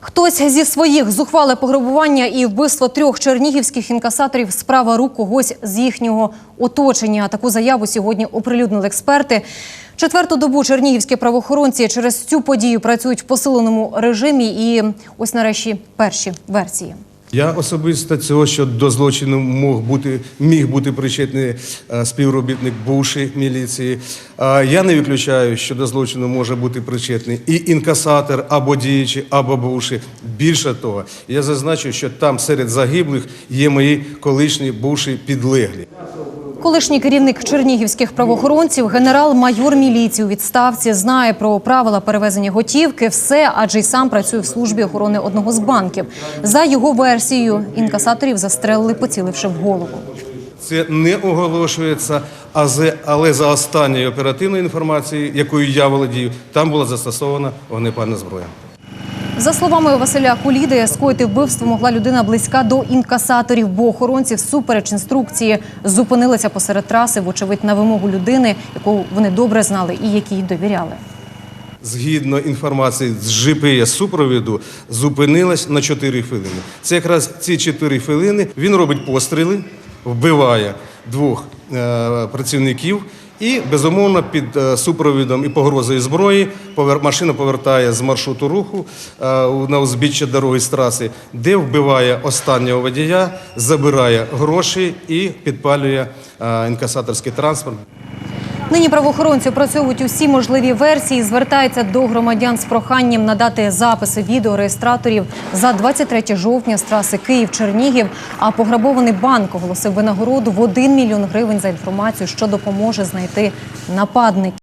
Хтось зі своїх зухвале пограбування і вбивство трьох чернігівських інкасаторів справа рук когось з їхнього оточення. Таку заяву сьогодні оприлюднили експерти. Четверту добу чернігівські правоохоронці через цю подію працюють в посиленому режимі. І ось нарешті перші версії. Я особисто цього, що до злочину мог бути, міг бути причетний е, співробітник бувшої міліції. Я не виключаю, що до злочину може бути причетний і інкасатор, або діячі, або бувший. Більше того, я зазначу, що там серед загиблих є мої колишні бувші підлеглі. Колишній керівник чернігівських правоохоронців, генерал-майор міліції у відставці, знає про правила перевезення готівки. Все, адже й сам працює в службі охорони одного з банків. За його версією, інкасаторів застрелили, поціливши в голову. Це не оголошується, але за останньою оперативною інформацією, якою я володію, там була застосована вогнепальна зброя. За словами Василя Куліди, скоїти вбивство могла людина близька до інкасаторів, бо охоронці всупереч інструкції зупинилися посеред траси, вочевидь, на вимогу людини, яку вони добре знали і якій довіряли. Згідно інформації з GPS супровіду, зупинилась на 4 хвилини. Це якраз ці 4 хвилини він робить постріли, вбиває двох працівників і, безумовно, під е, супровідом і погрозою зброї машина повертає з маршруту руху е, на узбіччя дороги з траси, де вбиває останнього водія, забирає гроші і підпалює е, інкасаторський транспорт. Нині правоохоронці опрацьовують усі можливі версії. Звертаються до громадян з проханням надати записи відеореєстраторів за 23 жовтня з траси Київ-Чернігів. А пограбований банк оголосив винагороду в 1 мільйон гривень за інформацію, що допоможе знайти нападників.